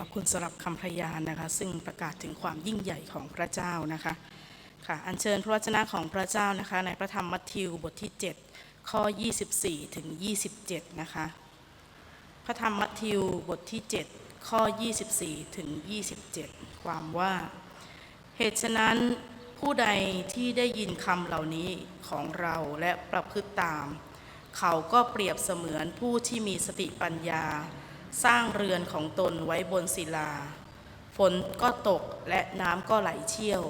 ขอบคุณสำหรับคำพยานนะคะซึ่งประกาศถึงความยิ่งใหญ่ของพระเจ้านะคะค่ะอัญเชิญพระวจนะของพระเจ้านะคะในพระธรรมมัทธิวบทที่ 7 ข้อ 24 ถึง 27 นะคะ พระธรรมมัทธิวบทที่ 7 ข้อ 24 ถึง 27 ความว่า เหตุฉะนั้นผู้ใดที่ได้ยินคำเหล่านี้ของเราและประพฤติตาม เขาก็เปรียบเสมือนผู้ที่มีสติปัญญา สร้างเรือนของตนไว้บนศิลา ฝนก็ตกและน้ำก็ไหลเชี่ยว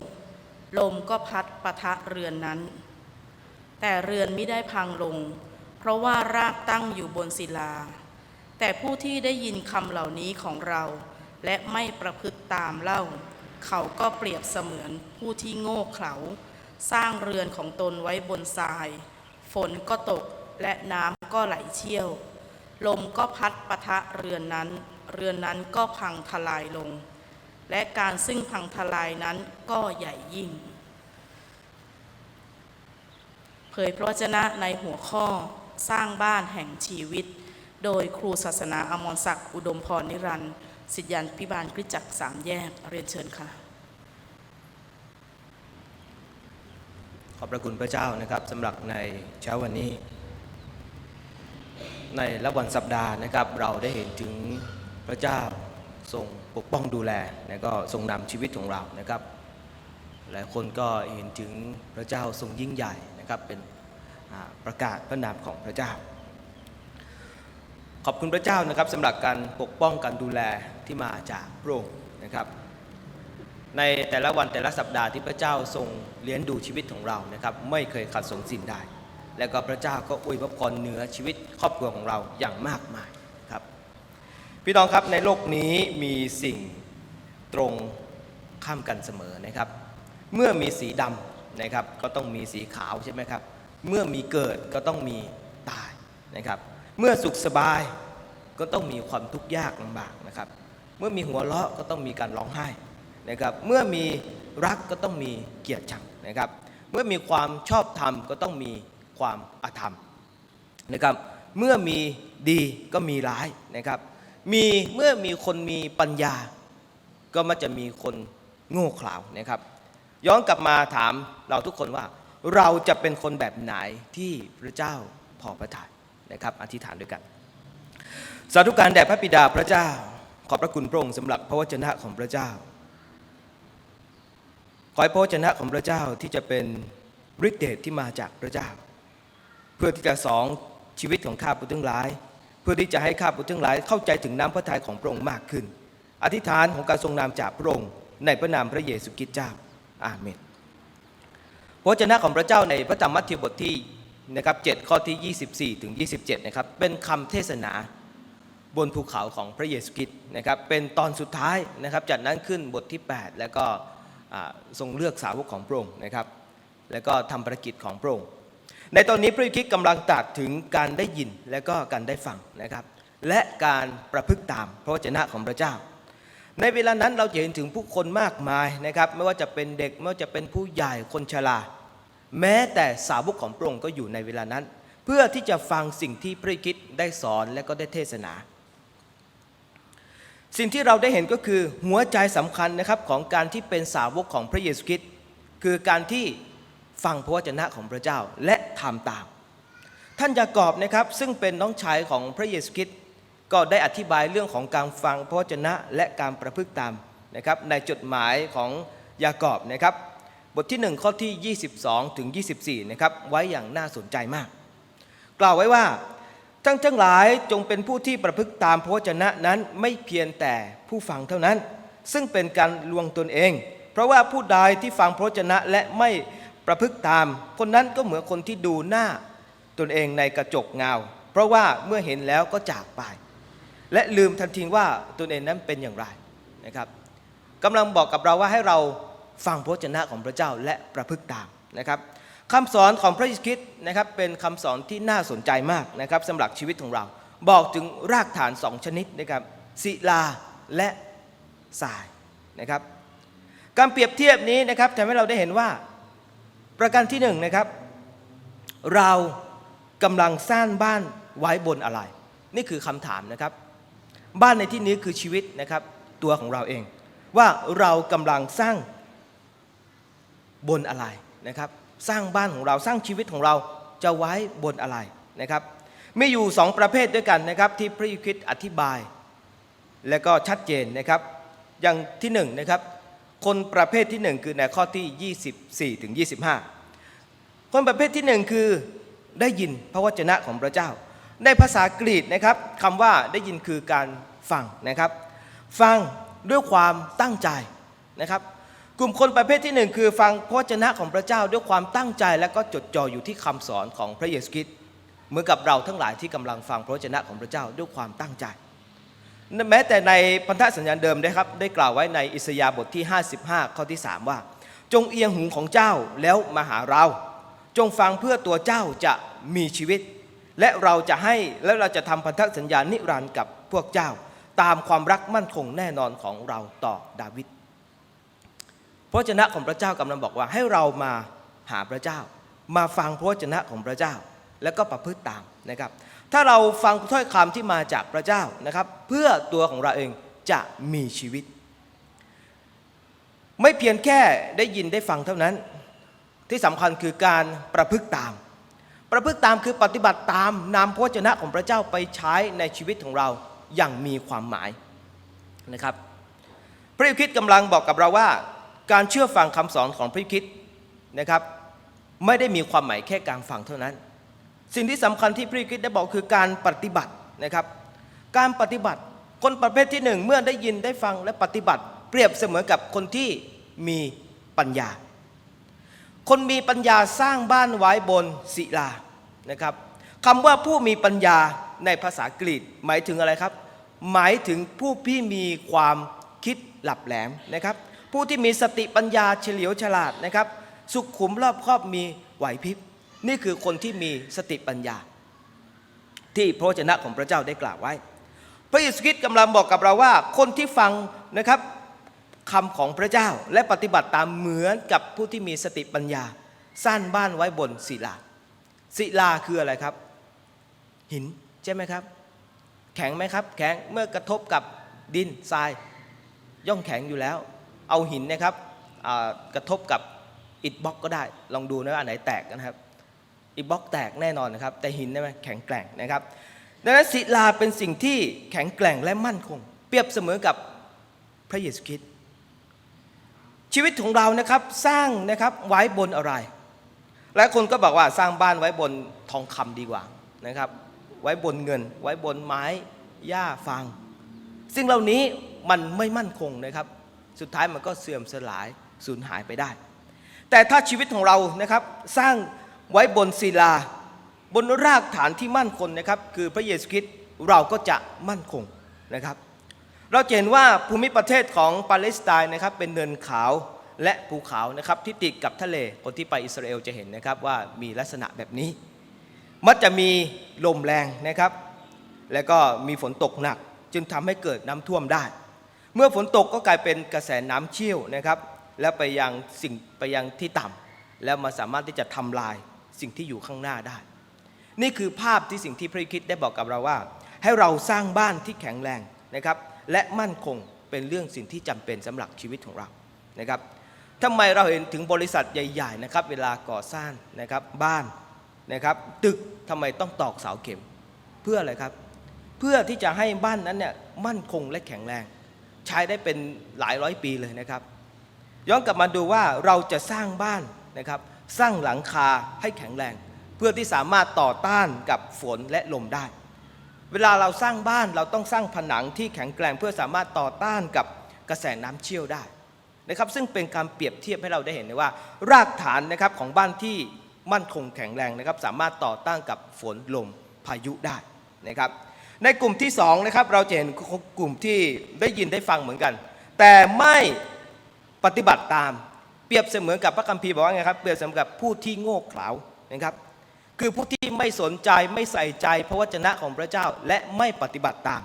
ลมก็พัดปะทะเรือนนั้น แต่เรือนไม่ได้พังลง เพราะว่ารากตั้งอยู่บนศิลา แต่ผู้ที่ได้ยินคำเหล่านี้ของเรา และไม่ประพฤติตามเล่า เขาก็เปรียบเสมือนผู้ที่โง่เขลาสร้างเรือนของตนไว้บนทราย ฝนก็ตกและน้ำก็ไหลเชี่ยว ลมก็พัดปะทะเรือนนั้น เรือนนั้นก็พังทลายลง และการซึ่งพังทลายนั้นก็ใหญ่ยิ่ง เผยพระวจนะในหัวข้อสร้างบ้านแห่งชีวิต โดยครูศาสนาอมรศักดิ์อุดมพรนิรันดร์สิทธยันพิบาลคริจักสามแยกเรียนเชิญค่ะ ขอบพระคุณพระเจ้านะครับสำหรับในเช้าวันนี้ ในรับวันสัปดาห์นะครับ เราได้เห็นถึงพระเจ้าทรงปกป้องดูแลและก็ทรงนำชีวิตของเรานะครับหลายคนก็เห็นถึงพระเจ้าทรงยิ่งใหญ่นะครับเป็นประกาศพระนามของพระเจ้า ขอบคุณพระเจ้านะครับสำหรับการปกป้องการดูแลที่มาจากพระองค์นะครับในแต่ละวันแต่ละสัปดาห์ที่พระเจ้าทรงเลี้ยงดูชีวิตของเรานะครับไม่เคยขาดสงสิ่งใด และก็พระเจ้าก็อวยพระพรเหนือชีวิตครอบครัวของเราอย่างมากมายครับ พี่น้องครับในโลกนี้มีสิ่งตรงข้ามกันเสมอนะครับ เมื่อมีสีดำนะครับก็ต้องมีสีขาวใช่ไหมครับ เมื่อมีเกิดก็ต้องมีตายนะครับ เมื่อสุขสบายก็ต้องมีความทุกข์ยากลำบากนะครับ เมื่อมีหัวเราะก็ต้องมีการร้องไห้นะครับ เมื่อมีรักก็ต้องมีเกลียดชังนะครับ เมื่อมีความชอบธรรมก็ต้องมี ความอธรรมนะครับเมื่อมีดีก็มีร้ายนะครับ มีเมื่อมีคนมีปัญญา ก็มักจะมีคนโง่เขลานะครับ ย้อนกลับมาถามเราทุกคนว่า เราจะเป็นคนแบบไหนที่พระเจ้าพอประทานนะครับ อธิษฐานด้วยกัน สาธุการแด่พระบิดาพระเจ้า ขอบพระคุณพระองค์สำหรับพระวจนะของพระเจ้า ขอให้พระวจนะของพระเจ้าที่จะเป็นฤทธิเดชที่มาจากพระเจ้า เพื่อที่จะสองชีวิตของข้าพุทธทั้งหลาย เพื่อที่จะให้ข้าพุทธทั้งหลาย เข้าใจถึงน้ำพระทัยของพระองค์มากขึ้น อธิษฐานของการทรงนามจากพระองค์ในพระนามพระเยซูคริสต์เจ้าอาเมนพระวจนะของพระเจ้าในพระธรรมมัทธิวบทที่นะครับ7ข้อที่ 24 ถึง 27 นะครับ เป็นคำเทศนาบนภูเขาของพระเยซูคริสต์นะครับ เป็นตอนสุดท้ายนะครับ จากนั้นขึ้นบทที่ 8 แล้วก็ทรงเลือกสาวกของพระองค์นะครับ แล้วก็ทำภารกิจของพระองค์ ในตอนนี้พระคริสต์กำลังตรัสถึงการได้ยินและก็การได้ฟังนะครับ และการประพฤติตามพระวจนะของพระเจ้า ในเวลานั้นเราจะเห็นถึงผู้คนมากมายนะครับไม่ว่าจะเป็นเด็กไม่ว่าจะเป็นผู้ใหญ่คนชราแม้แต่สาวกของพระองค์ก็อยู่ในเวลานั้น เพื่อที่จะฟังสิ่งที่พระคริสต์ได้สอนและก็ได้เทศนา สิ่งที่เราได้เห็นก็คือหัวใจสำคัญนะครับของการที่เป็นสาวกของพระเยซูคริสต์คือการที่ ฟังพระวจนะของพระเจ้าและทำตาม ท่านยากอบนะครับซึ่งเป็นน้องชายของพระเยซูคริสต์ก็ได้อธิบายเรื่องของการฟังพระวจนะและการประพฤติตามนะครับในจดหมายของยากอบนะครับ บทที่ 1 ข้อที่ 22 ถึง 24 นะครับไว้อย่างน่าสนใจมาก กล่าวไว้ว่าทั้งทั้งหลายจงเป็นผู้ที่ประพฤติตามพระวจนะนั้นไม่เพียงแต่ผู้ฟังเท่านั้น ซึ่งเป็นการลวงตนเอง เพราะว่าผู้ใดที่ฟังพระวจนะและไม่ ประพฤติตาม คนนั้นก็เหมือนคนที่ดูหน้าตนเองในกระจกเงา เพราะว่าเมื่อเห็นแล้วก็จากไป และลืมทันทีว่าตนเองนั้นเป็นอย่างไรนะครับกำลังบอกกับเราว่าให้เราฟังพระวจนะของพระเจ้าและประพฤติตามนะครับคำสอนของพระเยซูคริสต์นะครับเป็นคำสอนที่น่าสนใจมากนะครับสำหรับชีวิตของเรา บอกถึงรากฐานสองชนิดนะครับศิลาและทรายนะครับการเปรียบเทียบนี้นะครับทำให้เราได้เห็นว่า ประการที่หนึ่งนะครับ เรากำลังสร้างบ้านไว้บนอะไร นี่คือคำถามนะครับ บ้านในที่นี้คือชีวิตนะครับ ตัวของเราเอง ว่าเรากำลังสร้างบนอะไรนะครับ สร้างบ้านของเราสร้างชีวิตของเราจะไว้บนอะไรนะครับมีอยู่สองประเภทด้วยกันนะครับ ที่พระยซูคริสต์อธิบาย และก็ชัดเจนนะครับ อย่างที่หนึ่งนะครับ คนประเภทที่หนึ่งคือในข้อที่ 24ถึง25 คนประเภทที่หนึ่งคือได้ยินพระวจนะของพระเจ้า ในภาษากรีกนะครับคำว่าได้ยินคือการฟังนะครับ ฟังด้วยความตั้งใจนะครับ กลุ่มคนประเภทที่หนึ่งคือฟังพระวจนะของพระเจ้าด้วยความตั้งใจ และก็จดจ่ออยู่ที่คำสอนของพระเยซูคริสต์เหมือนกับเราทั้งหลายที่กำลังฟังพระวจนะของพระเจ้าด้วยความตั้งใจ แม้แต่ในพันธสัญญาเดิมนะครับ ได้กล่าวไว้ในอิสยาห์บทที่ 55 ข้อที่ 3 ว่า จงเอียงหูของเจ้าแล้วมาหาเรา จงฟังเพื่อตัวเจ้าจะมีชีวิต และเราจะให้และเราจะทำพันธสัญญานิรันดร์กับพวกเจ้า ตามความรักมั่นคงแน่นอนของเราต่อดาวิดพระวจนะของพระเจ้ากำลังบอกว่าให้เรามาหาพระเจ้า มาฟังพระวจนะของพระเจ้า แล้วก็ประพฤติตามนะครับ ถ้าเราฟังถ้อยคำที่มาจากพระเจ้านะครับ เพื่อตัวของเราเองจะมีชีวิต ไม่เพียงแค่ได้ยินได้ฟังเท่านั้น ที่สำคัญคือการประพฤติตาม ประพฤติตามคือปฏิบัติตามนำพระวจนะของพระเจ้าไปใช้ในชีวิตของเราอย่างมีความหมายนะครับ พระยซูคริสต์กำลังบอกกับเราว่า การเชื่อฟังคำสอนของพระยซูคริสต์นะครับ ไม่ได้มีความหมายแค่การฟังเท่านั้น สิ่งที่สำคัญที่พระเยซูคริสต์ได้บอกคือการปฏิบัตินะครับ การปฏิบัติคนประเภทที่หนึ่งเมื่อได้ยินได้ฟังและปฏิบัติ เปรียบเสมือนกับคนที่มีปัญญา คนมีปัญญาสร้างบ้านไว้บนศิลานะครับคำว่าผู้มีปัญญาในภาษากรีกหมายถึงอะไรครับ หมายถึงผู้ที่มีความคิดหลับแหลมนะครับ ผู้ที่มีสติปัญญาเฉลียวฉลาดนะครับ สุขุมรอบครอบมีไหวพริบ นี่คือคนที่มีสติปัญญา ที่พระวจนะของพระเจ้าได้กล่าวไว้ พระเยซูคริสต์กำลังบอกกับเราว่า คนที่ฟังนะครับคำของพระเจ้าและปฏิบัติตามเหมือนกับผู้ที่มีสติปัญญาสร้างบ้านไว้บนศิลาศิลาคืออะไรครับ หินใช่ไหมครับ แข็งไหมครับ แข็งเมื่อกระทบกับดินทราย ย่อมแข็งอยู่แล้ว เอาหินนะครับกระทบกับอิฐบล็อกก็ได้ ลองดูนะว่าอันไหนแตกนะครับ อิบล็อกแตกแน่นอนนะครับ แต่หินได้ไหมแข็งแกร่งนะครับ ดังนั้นศิลาเป็นสิ่งที่แข็งแกร่งและมั่นคง เปรียบเสมอกับพระเยซูคริสต์ชีวิตของเรานะครับสร้างนะครับไว้บนอะไร หลายคนก็บอกว่าสร้างบ้านไว้บนทองคำดีกว่านะครับ ไว้บนเงิน ไว้บนไม้หญ้าฟางสิ่งเหล่านี้มันไม่มั่นคงนะครับ สุดท้ายมันก็เสื่อมสลายสูญหายไปได้ แต่ถ้าชีวิตของเรานะครับสร้าง ไว้บนศิลา บนรากฐานที่มั่นคงนะครับ คือพระเยซูคริสต์เราก็จะมั่นคงนะครับ เราเห็นว่าภูมิประเทศของปาเลสไตน์นะครับเป็นเนินขาวและภูเขานะครับที่ติดกับทะเลคนที่ไปอิสราเอลจะเห็นนะครับว่ามีลักษณะแบบนี้ มักจะมีลมแรงนะครับ แล้วก็มีฝนตกหนัก จึงทำให้เกิดน้ำท่วมได้ เมื่อฝนตกก็กลายเป็นกระแสน้ำเชี่ยวนะครับ แล้วไปยังสิ่งไปยังที่ต่ำแล้วมาสามารถที่จะทำลาย สิ่งที่อยู่ข้างหน้าได้ นี่คือภาพที่สิ่งที่พระคริสต์ได้บอกกับเราว่า ให้เราสร้างบ้านที่แข็งแรงนะครับและมั่นคงเป็นเรื่องสิ่งที่จำเป็นสำหรับชีวิตของเรานะครับทำไมเราเห็นถึงบริษัทใหญ่ๆนะครับเวลาก่อสร้างนะครับบ้านนะครับตึกทำไมต้องตอกเสาเข็ม เพื่ออะไรครับ เพื่อที่จะให้บ้านนั้นเนี่ยมั่นคงและแข็งแรง ใช้ได้เป็นหลายร้อยปีเลยนะครับ ย้อนกลับมาดูว่าเราจะสร้างบ้านนะครับ สร้างหลังคาให้แข็งแรง เพื่อที่สามารถต่อต้านกับฝนและลมได้ เวลาเราสร้างบ้านเราต้องสร้างผนังที่แข็งแกร่งเพื่อสามารถต่อต้านกับกระแสน้ำเชี่ยวได้นะครับ ซึ่งเป็นการเปรียบเทียบให้เราได้เห็นว่า รากฐานนะครับของบ้านที่มั่นคงแข็งแรงนะครับ สามารถต่อต้านกับฝนลมพายุได้นะครับ ในกลุ่มที่สองนะครับเราจะเห็นกลุ่มที่ได้ยินได้ฟังเหมือนกัน แต่ไม่ปฏิบัติตาม เปรียบเสมือนกับพระคัมภีร์บอกว่าไงครับเปรียบเสมือนกับผู้ที่โง่เขลานะครับ คือผู้ที่ไม่สนใจไม่ใส่ใจพระวจนะของพระเจ้าและไม่ปฏิบัติตาม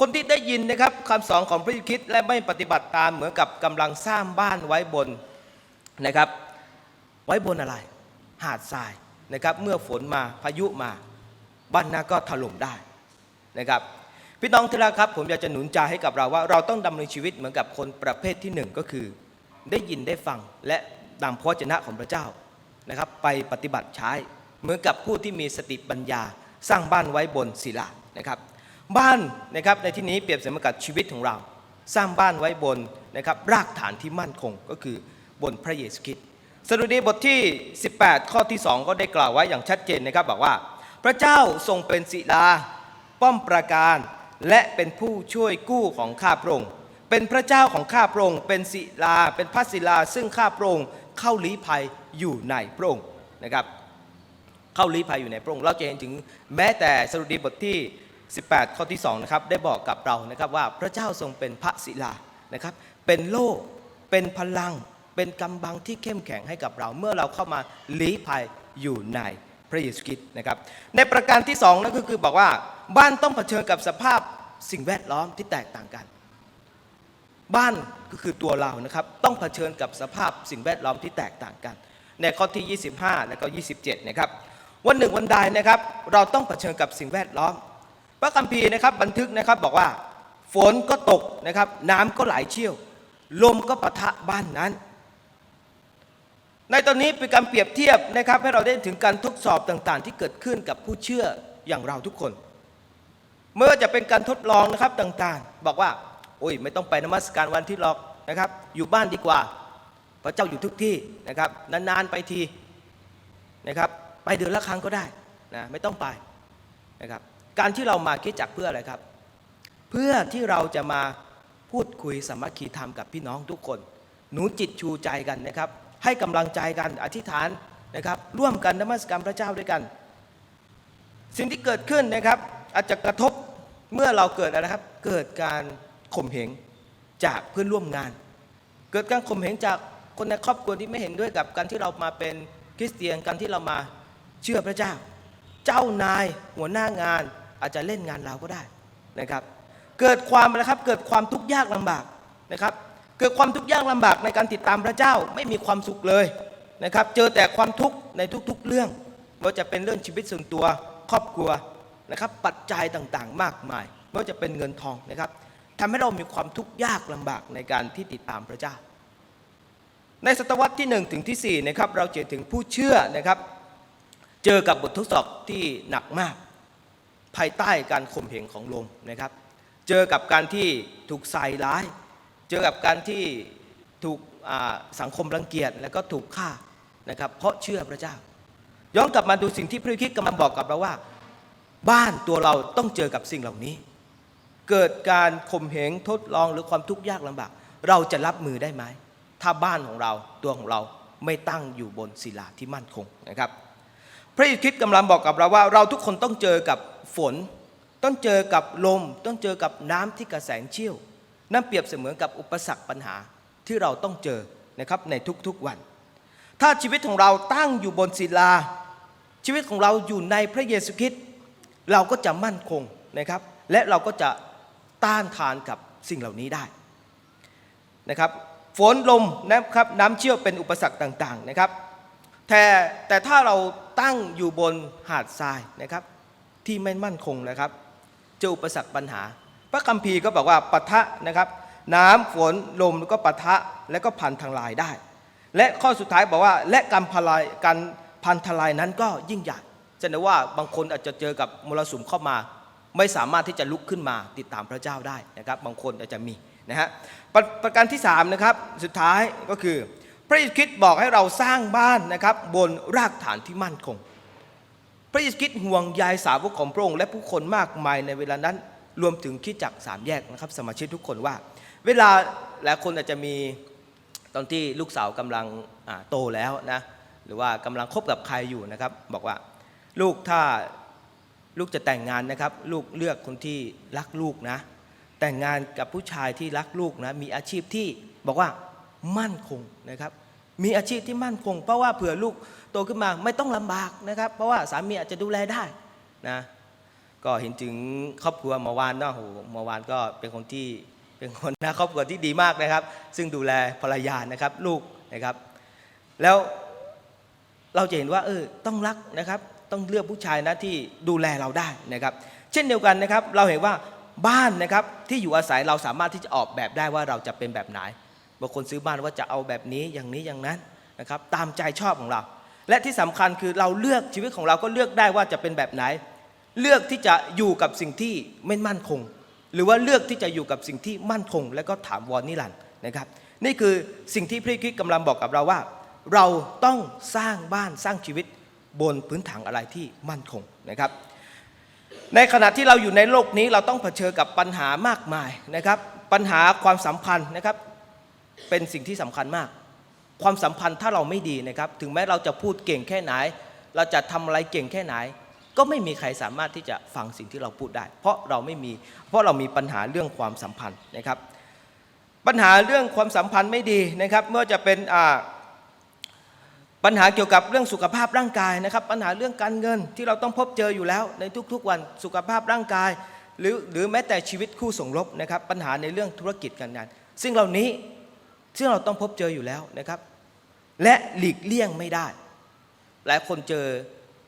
คนที่ได้ยินนะครับคำสอนของพระเยซูคริสต์และไม่ปฏิบัติตามเหมือนกับกำลังสร้างบ้านไว้บนนะครับ ไว้บนอะไร หาดทรายนะครับ เมื่อฝนมาพายุมาบ้านนั้นก็ถล่มได้นะครับพี่น้องที่รักครับ ผมอยากจะหนุนใจให้กับเราว่า เราต้องดำเนินชีวิตเหมือนกับคนประเภทที่หนึ่งก็คือ ได้ยินได้ฟังและนำพระวจนะของพระเจ้านะครับ ไปปฏิบัติใช้เหมือนกับผู้ที่มีสติปัญญาสร้างบ้านไว้บนศิลานะครับ บ้านนะครับในที่นี้เปรียบเสมือนกับชีวิตของเรา สร้างบ้านไว้บนนะครับรากฐานที่มั่นคงก็คือบนพระเยซูคริสต์สดุดีบทที่ 18 ข้อที่ 2 ก็ได้กล่าวไว้อย่างชัดเจนนะครับบอกว่า พระเจ้าทรงเป็นศิลาป้อมปราการ และเป็นผู้ช่วยกู้ของข้าพระองค์ เป็นพระเจ้าของข้าพระองค์เป็นศิลาเป็นพระศิลา ซึ่งข้าพระองค์เข้าลี้ภัยอยู่ในพระองค์นะครับ เข้าลี้ภัยอยู่ในพระองค์เราจะเห็นถึงแม้แต่สรุดีบทที่ 18 ข้อที่2นะครับได้บอกกับเรานะครับว่าพระเจ้าทรงเป็นพระศิลานะครับ เป็นโล่เป็นพลัง เป็นกำบังที่เข้มแข็งให้กับเรา เมื่อเราเข้ามาลี้ภัยอยู่ในพระเยซูคริสต์นะครับในประการที่2นั่นก็คือบอกว่าบ้านต้องเผชิญกับสภาพสิ่งแวดล้อมที่แตกต่างกัน บ้านก็คือตัวเรานะครับ ต้องเผชิญกับสภาพสิ่งแวดล้อมที่แตกต่างกัน ในข้อที่ 25 และก็ 27 นะครับ วันหนึ่งวันใดนะครับ เราต้องเผชิญกับสิ่งแวดล้อม พระคัมภีร์นะครับบันทึกนะครับบอกว่าฝนก็ตกนะครับน้ำก็ไหลเชี่ยว ลมก็ปะทะบ้านนั้น ในตอนนี้เป็นการเปรียบเทียบนะครับ ให้เราได้ถึงการทดสอบต่างๆ ที่เกิดขึ้นกับผู้เชื่ออย่างเราทุกคน เมื่อจะเป็นการทดลองนะครับต่างๆ บอกว่า อ้ยไม่ต้องไปนมัสการวันที่หรอกนะครับ อยู่บ้านดีกว่า พระเจ้าอยู่ทุกที่นะครับ นานๆไปทีนะครับ ไปเดือนละครั้งก็ได้นะไม่ต้องไปนะครับ การที่เรามาคิดจักเพื่ออะไรครับ เพื่อที่เราจะมาพูดคุยสามัคคีธรรมกับพี่น้องทุกคน หนูจิตชูใจกันนะครับ ให้กำลังใจกันอธิษฐานนะครับ ร่วมกันนมัสการพระเจ้าด้วยกัน สิ่งที่เกิดขึ้นนะครับ อาจจะกระทบเมื่อเราเกิดอะไรครับ เกิดการ ข่มเหงจากเพื่อนร่วมงาน เกิดการข่มเหงจากคนในครอบครัวที่ไม่เห็นด้วยกับการที่เรามาเป็นคริสเตียนการที่เรามาเชื่อพระเจ้า เจ้านายหัวหน้างานอาจจะเล่นงานเราก็ได้นะครับ เกิดความนะครับเกิดความทุกข์ยากลำบากนะครับ เกิดความทุกข์ยากลำบากในการติดตามพระเจ้าไม่มีความสุขเลยนะครับ เจอแต่ความทุกข์ในทุกๆเรื่องไม่ว่าจะเป็นเรื่องชีวิตส่วนตัวครอบครัวนะครับ ปัจจัยต่างๆ มากมายไม่ว่าจะเป็นเงินทองนะครับ ทำให้เรามีความทุกข์ยากลำบากในการที่ติดตามพระเจ้า ในศตวรรษที่1ถึงที่4นะครับเราเจอถึงผู้เชื่อนะครับ เจอกับบททดสอบที่หนักมาก ภายใต้การข่มเหงของลมนะครับ เจอกับการที่ถูกใส่ร้าย เจอกับการที่ถูกสังคมรังเกียจแล้วก็ถูกฆ่านะครับ เพราะเชื่อพระเจ้า ย้อนกลับมาดูสิ่งที่พระคริสต์กำลังบอกกับเราว่า บ้านตัวเราต้องเจอกับสิ่งเหล่านี้ เกิดการข่มเหงทดลองหรือความทุกข์ยากลำบากเราจะรับมือได้ไหม ถ้าบ้านของเราตัวของเราไม่ตั้งอยู่บนศิลาที่มั่นคงนะครับ พระเยซูคริสต์กำลังบอกกับเราว่า เราทุกคนต้องเจอกับฝน ต้องเจอกับลม ต้องเจอกับน้ำที่กระแสงเชี่ยว นั่นเปรียบเสมือนกับอุปสรรคปัญหาที่เราต้องเจอนะครับในทุกๆวัน ถ้าชีวิตของเราตั้งอยู่บนศิลา ชีวิตของเราอยู่ในพระเยซูคริสต์เราก็จะมั่นคงนะครับ และเราก็จะ ต้านทานกับสิ่งเหล่านี้ได้นะครับฝนลมนะครับน้ำเชี่ยวเป็นอุปสรรคต่างๆนะครับแต่แต่ถ้าเราตั้งอยู่บนหาดทรายนะครับ ที่ไม่มั่นคงนะครับเจออุปสรรคปัญหา พระคัมภีร์ก็บอกว่าปะทะนะครับน้ำฝนลมแล้วก็ปะทะแล้วก็พันทลายได้ และข้อสุดท้ายบอกว่าและการพลายการพันทลายนั้นก็ยิ่งใหญ่แสดงว่าบางคนอาจจะเจอกับมรสุมเข้ามา ไม่สามารถที่จะลุกขึ้นมาติดตามพระเจ้าได้นะครับบางคนอาจจะมีนะฮะประประการที่3นะครับสุดท้ายก็คือ พระเยซูคริสต์บอกให้เราสร้างบ้านนะครับบนรากฐานที่มั่นคง พระเยซูคริสต์ห่วงใยสาวกของพระองค์และผู้คนมากมายในเวลานั้นรวมถึงคิดจักสามแยกนะครับสมาชิกทุกคนว่า เวลาหลายคนอาจจะมีตอนที่ลูกสาวกำลังโตแล้วนะหรือว่ากำลังคบกับใครอยู่นะครับ บอกว่าลูกถ้า ลูกจะแต่งงานนะครับ ลูกเลือกคนที่รักลูกนะ แต่งงานกับผู้ชายที่รักลูกนะ มีอาชีพที่บอกว่ามั่นคงนะครับ มีอาชีพที่มั่นคง เพราะว่าเผื่อลูกโตขึ้นมาไม่ต้องลำบากนะครับ เพราะว่าสามีอาจจะดูแลได้นะ ก็เห็นถึงครอบครัวมอวานเนาะโหมอวานก็เป็นคนที่เป็นคนนะครอบครัวที่ดีมากนะครับ ซึ่งดูแลภรรยานะครับลูกนะครับ แล้วเราจะเห็นว่าเออต้องรักนะครับ ต้องเลือกผู้ชายนะที่ดูแลเราได้นะครับ เช่นเดียวกันนะครับ เราเห็นว่าบ้านนะครับที่อยู่อาศัยเราสามารถที่จะออกแบบได้ว่าเราจะเป็นแบบไหนบางคนซื้อบ้านว่าจะเอาแบบนี้อย่างนี้อย่างนั้นนะครับ ตามใจชอบของเรา และที่สำคัญคือเราเลือกชีวิตของเราก็เลือกได้ว่าจะเป็นแบบไหน เลือกที่จะอยู่กับสิ่งที่ไม่มั่นคง หรือว่าเลือกที่จะอยู่กับสิ่งที่มั่นคง และก็ถามวรนิรันดร์นะครับ นี่คือสิ่งที่พระคริสต์กำลังบอกกับเราว่า เราต้องสร้างบ้านสร้างชีวิต บนพื้นฐานอะไรที่มั่นคงนะครับ ในขณะที่เราอยู่ในโลกนี้เราต้องเผชิญกับปัญหามากมายนะครับ ปัญหาความสัมพันธ์นะครับ เป็นสิ่งที่สำคัญมาก ความสัมพันธ์ถ้าเราไม่ดีนะครับ ถึงแม้เราจะพูดเก่งแค่ไหน เราจะทำอะไรเก่งแค่ไหน ก็ไม่มีใครสามารถที่จะฟังสิ่งที่เราพูดได้ เพราะเราไม่มี เพราะเรามีปัญหาเรื่องความสัมพันธ์นะครับ ปัญหาเรื่องความสัมพันธ์ไม่ดีนะครับ เมื่อจะเป็นอ่า ปัญหาเกี่ยวกับเรื่องสุขภาพร่างกายนะครับ ปัญหาเรื่องการเงินที่เราต้องพบเจออยู่แล้ว ในทุกๆวันสุขภาพร่างกาย หรือหรือแม้แต่ชีวิตคู่สมรสนะครับ ปัญหาในเรื่องธุรกิจการงาน ซึ่งเหล่านี้ซึ่งเราต้องพบเจออยู่แล้วนะครับ และหลีกเลี่ยงไม่ได้หลายคนเจอ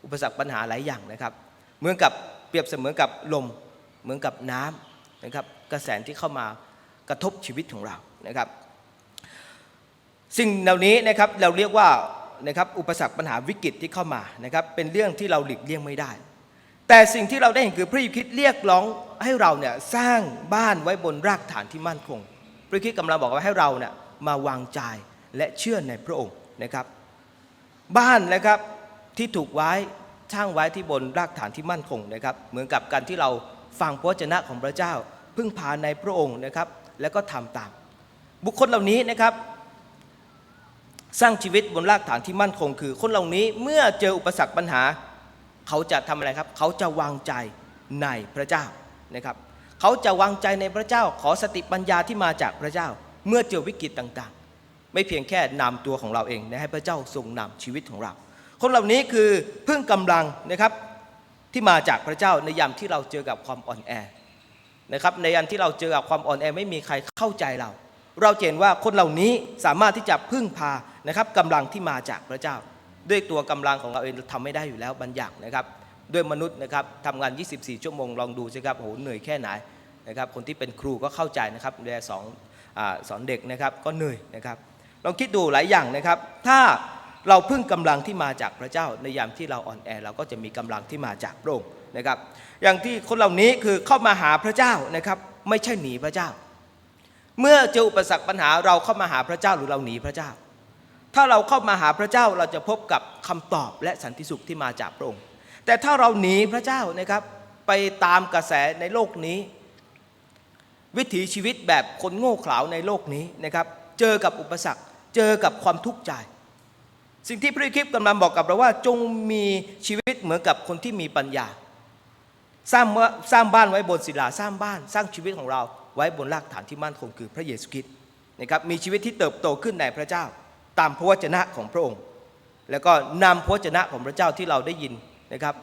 อุปสรรคปัญหาหลายอย่างนะครับ เหมือนกับเปรียบเสมือนกับลม เหมือนกับน้ำนะครับกระแสที่เข้ามากระทบชีวิตของเรานะครับ สิ่งเหล่านี้นะครับเราเรียกว่า นะครับอุปสรรคปัญหาวิกฤตที่เข้ามานะครับเป็นเรื่องที่เราหลีกเลี่ยงไม่ได้ แต่สิ่งที่เราได้เห็นคือพระเยซูคริสต์เรียกร้องให้เราเนี่ยสร้างบ้านไว้บนรากฐานที่มั่นคง พระเยซูคริสต์กำลังบอกว่าให้เราเนี่ยมาวางใจและเชื่อในพระองค์นะครับ บ้านนะครับที่ถูกไว้ช่างไว้ที่บนรากฐานที่มั่นคงนะครับ เหมือนกับการที่เราฟังพระวจนะของพระเจ้า พึ่งพาในพระองค์นะครับ แล้วก็ทำตาม บุคคลเหล่านี้นะครับ สร้างชีวิตบนรากฐานที่มั่นคง คือ คนเหล่านี้เมื่อเจออุปสรรคปัญหา เขาจะทำอะไรครับ เขาจะวางใจในพระเจ้านะครับ เขาจะวางใจในพระเจ้า ขอสติปัญญาที่มาจากพระเจ้า เมื่อเจอวิกฤตต่างๆ ไม่เพียงแค่นำตัวของเราเองนะให้พระเจ้าทรงนำชีวิตของเรา คนเหล่านี้คือพึ่งกำลังนะครับที่มาจากพระเจ้าในยามที่เราเจอกับความอ่อนแอนะครับในยามที่เราเจอกับความอ่อนแอไม่มีใครเข้าใจเรา เราเห็นว่าคนเหล่านี้สามารถที่จะพึ่งพา นะครับกำลังที่มาจากพระเจ้า ด้วยตัวกำลังของเราเองทำไม่ได้อยู่แล้วบางอย่างนะครับ ด้วยมนุษย์นะครับทำงาน 24 ชั่วโมงลองดูสิครับโอ้โหเหนื่อยแค่ไหนนะครับคนที่เป็นครูก็เข้าใจนะครับดูแลสองอสอนเด็กนะครับก็เหนื่อยนะครับ ลองคิดดูหลายอย่างนะครับ ถ้าเราพึ่งกำลังที่มาจากพระเจ้าในยามที่เราอ่อนแอเราก็จะมีกำลังที่มาจากพระองค์นะครับ อย่างที่คนเหล่านี้คือเข้ามาหาพระเจ้านะครับไม่ใช่หนีพระเจ้า เมื่อเจออุปสรรคปัญหาเราเข้ามาหาพระเจ้าหรือเราหนีพระเจ้า ถ้าเราเข้ามาหาพระเจ้าเราจะพบกับคำตอบและสันติสุขที่มาจากพระองค์ แต่ถ้าเราหนีพระเจ้านะครับไปตามกระแสในโลกนี้ วิถีชีวิตแบบคนโง่เขลาในโลกนี้นะครับ เจอกับอุปสรรค เจอกับความทุกข์ใจ สิ่งที่พระคริสต์กำลังบอกกับเราว่าจงมีชีวิตเหมือนกับคนที่มีปัญญา สร้างว่าสร้างบ้านไว้บนศิลาสร้างบ้านสร้างชีวิตของเราไว้บนรากฐานที่มั่นคงคือพระเยซูคริสต์นะครับมีชีวิตที่เติบโตขึ้นในพระเจ้า ตามพระวจนะของพระองค์ แล้วก็นำพระวจนะของพระเจ้าที่เราได้ยินนะครับ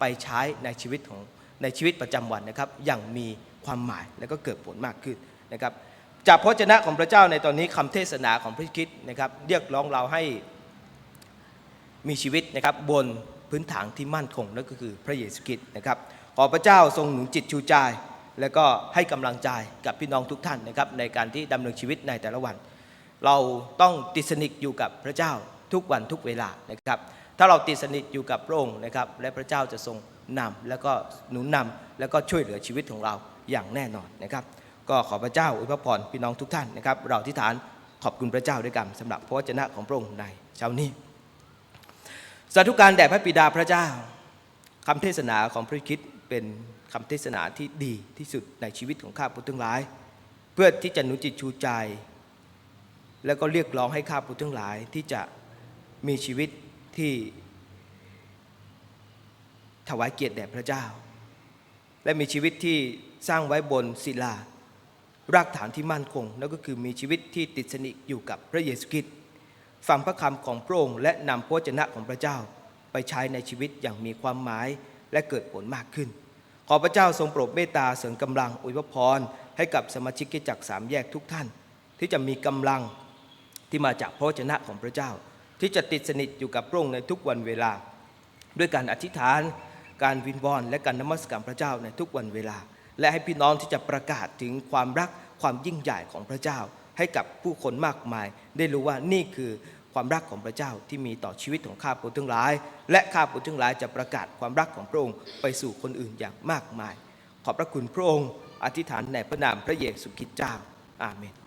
ไปใช้ในชีวิตของในชีวิตประจำวันนะครับ อย่างมีความหมายและก็เกิดผลมากขึ้นนะครับ จากพระวจนะของพระเจ้าในตอนนี้คำเทศนาของพระคริสต์นะครับ เรียกร้องเราให้มีชีวิตนะครับบนพื้นฐานที่มั่นคงนั่นก็คือพระเยซูคริสต์นะครับขอพระเจ้าทรงหนุนจิตชูใจ และก็ให้กำลังใจกับพี่น้องทุกท่านนะครับในการที่ดำเนินชีวิตในแต่ละวัน เราต้องติดสนิทอยู่กับพระเจ้าทุกวันทุกเวลานะครับ ถ้าเราติดสนิทอยู่กับพระองค์นะครับ และพระเจ้าจะทรงนำแล้วก็หนุนนำแล้วก็ช่วยเหลือชีวิตของเราอย่างแน่นอนนะครับ ก็ขอพระเจ้าอวยพรพี่น้องทุกท่านนะครับ เราที่ฐานขอบคุณพระเจ้าด้วยกันสำหรับพระวจนะของพระองค์ในเช้านี้สาธุการแด่พระบิดาพระเจ้าคำเทศนาของพระคริสต์เป็นคำเทศนาที่ดีที่สุดในชีวิตของข้าพุทธทั้งหลาย เพื่อที่จะหนุนจิตชูใจ แล้วก็เรียกร้องให้ข้าพุทธทั้งหลายที่จะมีชีวิตที่ถวายเกียรติแด่พระเจ้า และมีชีวิตที่สร้างไว้บนศิลารากฐานที่มั่นคงนั่นก็คือมีชีวิตที่ติดสนิทอยู่กับพระเยซูคริสต์ฟังพระคำของพระองค์และนำพระวจนะของพระเจ้า ไปใช้ในชีวิตอย่างมีความหมายและเกิดผลมากขึ้น ขอพระเจ้าทรงโปรดเมตตาเสริมกำลังอวยพรให้กับสมาชิกกิจจักสามแยกทุกท่าน ที่จะมีกำลัง ที่มาจากพระวจนะของพระเจ้า ที่จะติดสนิทอยู่กับพระองค์ในทุกวันเวลา ด้วยการอธิษฐาน การวินวอนและการนมัสการพระเจ้าในทุกวันเวลา และให้พี่น้องที่จะประกาศถึงความรักความยิ่งใหญ่ของพระเจ้า ให้กับผู้คนมากมาย ได้รู้ว่านี่คือความรักของพระเจ้าที่มีต่อชีวิตของข้าพเจ้าทั้งหลาย และข้าพเจ้าทั้งหลายจะประกาศความรักของพระองค์ไปสู่คนอื่นอย่างมากมาย ขอบพระคุณพระองค์ อธิษฐานในพระนามพระเยซูคริสต์เจ้า อาเมน